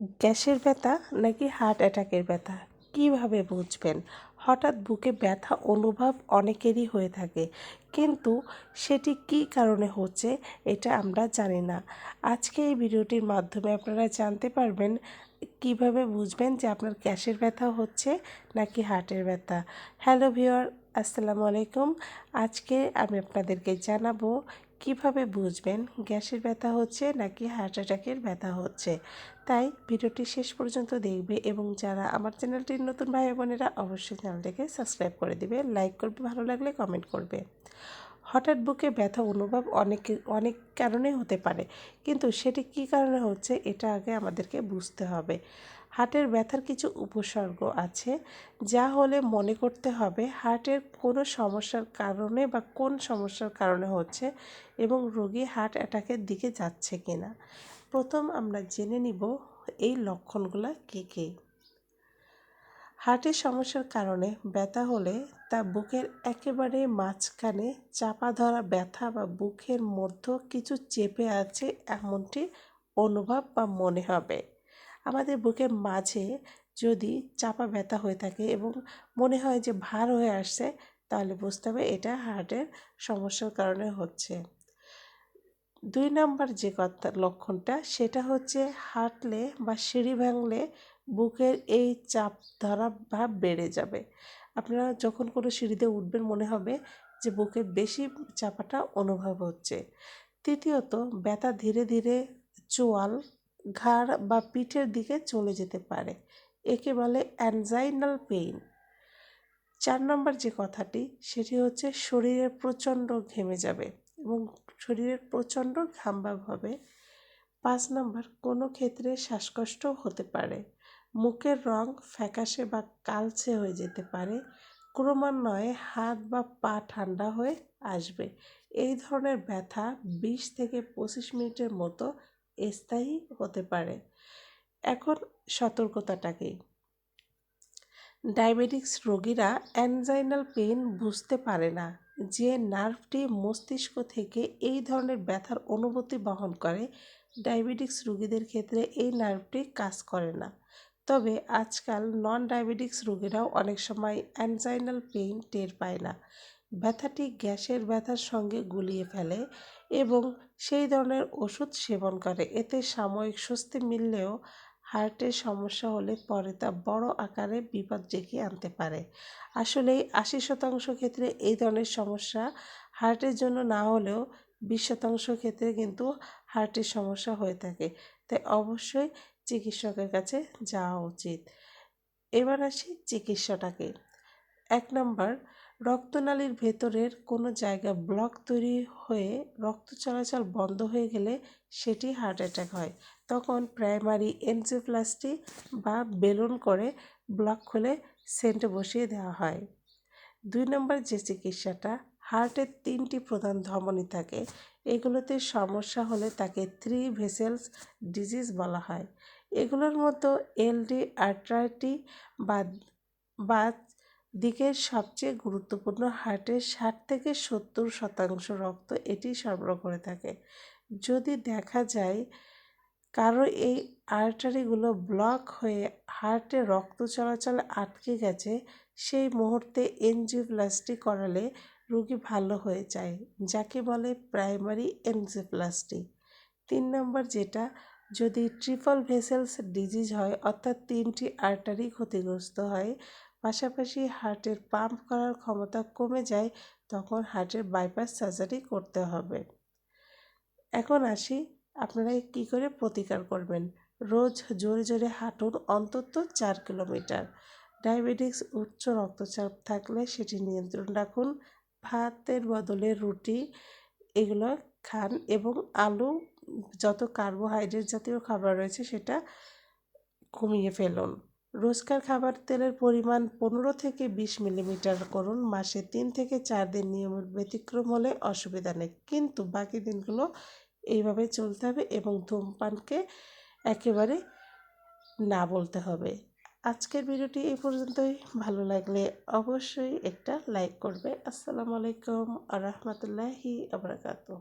গ্যাসের ব্যথা নাকি হার্ট অ্যাটাকের ব্যথা? কীভাবে বুঝবেন? হঠাৎ বুকে ব্যথা অনুভব অনেকেরই হয়ে থাকে, কিন্তু সেটি কী কারণে হচ্ছে এটা আমরা জানি না। আজকে এই ভিডিওটির মাধ্যমে আপনারা জানতে পারবেন কীভাবে বুঝবেন যে আপনার গ্যাসের ব্যথা হচ্ছে নাকি হার্টের ব্যথা। হ্যালো ভিওর আসসালামু আলাইকুম। আজকে আমি আপনাদেরকে জানাব কীভাবে বুঝবেন গ্যাসের ব্যথা হচ্ছে নাকি হার্ট অ্যাটাকের ব্যথা হচ্ছে? তাই ভিডিওটি শেষ পর্যন্ত দেখবে এবং যারা আমার চ্যানেলটির নতুন ভাই বোনেরা অবশ্যই চ্যানেলটিকে সাবস্ক্রাইব করে দিবে লাইক করবে, ভালো লাগলে কমেন্ট করবে। হঠাৎ বুকে ব্যথা অনুভব অনেক অনেক কারণে হতে পারে, কিন্তু সেটি কী কারণে হচ্ছে এটা আগে আমাদেরকে বুঝতে হবে। হার্টের ব্যথার কিছু উপসর্গ আছে যা হলে মনে করতে হবে হার্টের কোনো সমস্যার কারণে বা কোন সমস্যার কারণে হচ্ছে এবং রোগী হার্ট অ্যাটাকের দিকে যাচ্ছে কি না প্রথম আমরা জেনে নিব এই লক্ষণগুলো কী কী। হার্টের সমস্যার কারণে ব্যথা হলে তা বুকের একেবারে মাঝখানে চাপা ধরা ব্যথা বা বুকের মধ্য কিছু চেপে আছে এমনটি অনুভব বা মনে হবে। আমাদের বুকের মাঝে যদি চাপা ব্যথা হয়ে থাকে এবং মনে হয় যে ভার হয়ে আসছে, তাহলে বুঝতে হবে এটা হার্টের সমস্যার কারণে হচ্ছে। দুই নাম্বার যে কথা, লক্ষণটা, সেটা হচ্ছে হাঁটলে বা সিঁড়ি ভাঙলে বুকের এই চাপ ধরা ভাব বেড়ে যাবে। আপনারা যখন কোনো সিঁড়িতে উঠবেন, মনে হবে যে বুকে বেশি চাপাটা অনুভব হচ্ছে। তৃতীয়ত, ব্যথা ধীরে ধীরে চোয়াল ঘাড় বা পিঠের দিকে চলে যেতে পারে। একে বলে অ্যানজাইনাল পেইন। চার নম্বর যে কথাটি, সেটি হচ্ছে শরীরে প্রচণ্ড ঘেমে যাবে এবং শরীরের প্রচণ্ড ঘামভাব হবে। পাঁচ নম্বর, কোনো ক্ষেত্রে শ্বাসকষ্ট হতে পারে। মুখের রং ফ্যাকাশে বা কালচে হয়ে যেতে পারে। ক্রমান্বয়ে হাত বা পা ঠান্ডা হয়ে আসবে। এই ধরনের ব্যথা বিশ থেকে পঁচিশ মিনিটের মতো স্থায়ী হতে পারে। এখন সতর্কতাটা কি ডায়াবেটিক্স রোগীরা অ্যানজাইনাল পেন বুঝতে পারে না, যে নার্ভটি মস্তিষ্ক থেকে এই ধরনের ব্যথার অনুভূতি বহন করে। ডায়াবেটিক্স রোগীদের ক্ষেত্রে এই নার্ভটি কাজ করে না। তবে আজকাল নন ডায়াবেটিক্স রোগীরাও অনেক সময় অ্যানজাইনাল পেইন টের পায় না। ব্যথাটি গ্যাসের ব্যথার সঙ্গে গুলিয়ে ফেলে এবং সেই ধরনের ওষুধ সেবন করে। এতে সাময়িক স্বস্তি মিললেও হার্টের সমস্যা হলে পরে তা বড় আকারে বিপদ ডেকে আনতে পারে। আসলে আশি শতাংশ ক্ষেত্রে এই ধরনের সমস্যা হার্টের জন্য না হলেও বিশ শতাংশ ক্ষেত্রে কিন্তু হার্টের সমস্যা হয়ে থাকে। তাই অবশ্যই চিকিৎসকের কাছে যাওয়া উচিত। এবার আসি চিকিৎসাটাকে। এক নম্বর, রক্তনালীর ভেতরের কোনো জায়গা ব্লক তৈরি হয়ে রক্ত চলাচল বন্ধ হয়ে গেলে সেটি হার্ট অ্যাটাক হয়। তখন প্রাইমারি এনজিওপ্লাস্টি বা বেলুন করে ব্লক খুলে সেন্টে বসিয়ে দেওয়া হয়। দুই নম্বর যে চিকিৎসাটা হার্টের তিনটি প্রধান ধমনী থাকে। এগুলোতে সমস্যা হলে তাকে থ্রি ভেসেলস ডিজিজ বলা হয়। এগুলোর মতো এলডি আর্ট্রাইটি বা বা দিকের সবচেয়ে গুরুত্বপূর্ণ হার্টের ষাট থেকে সত্তর শতাংশ রক্ত এটি সরবরাহ করে থাকে। যদি দেখা যায় কারও এই আর্টারিগুলো ব্লক হয়ে হার্টে রক্ত চলাচল আটকে গেছে, সেই মুহূর্তে এনজিওপ্লাস্টি করালে রোগী ভালো হয়ে যায়, যাকে বলে প্রাইমারি এনজিওপ্লাস্টি। তিন নম্বর যেটা, যদি ট্রিপল ভেসেলস ডিজিজ হয়, অর্থাৎ তিনটি আর্টারি ক্ষতিগ্রস্ত হয় পাশাপাশি হার্টের পাম্প করার ক্ষমতা কমে যায়, তখন হার্টের বাইপাস সার্জারি করতে হবে। এখন আসি, আপনারা কী করে প্রতিকার করবেন? রোজ জোরে জোরে হাঁটুন অন্তত চার কিলোমিটার। ডায়াবেটিক্স উচ্চ রক্তচাপ থাকলে সেটি নিয়ন্ত্রণ রাখুন। ভাতের বদলে রুটি, এগুলো খান এবং আলু, যত কার্বোহাইড্রেট জাতীয় খাবার রয়েছে সেটা কমিয়ে ফেলুন। রোজকার খাবার তেলের পরিমাণ পনেরো থেকে বিশ মিলিমিটার করুন। মাসে তিন থেকে চার দিন নিয়মের ব্যতিক্রম হলে অসুবিধা নেই। কিন্তু বাকি দিনগুলো এইভাবে চলতে হবে এবং ধূমপানকে একেবারে না বলতে হবে। আজকের ভিডিওটি এই পর্যন্তই। ভালো লাগলে অবশ্যই একটা লাইক করবে। আসসালামু আলাইকুম আ রহমতুল্লাহি আবরাকাতু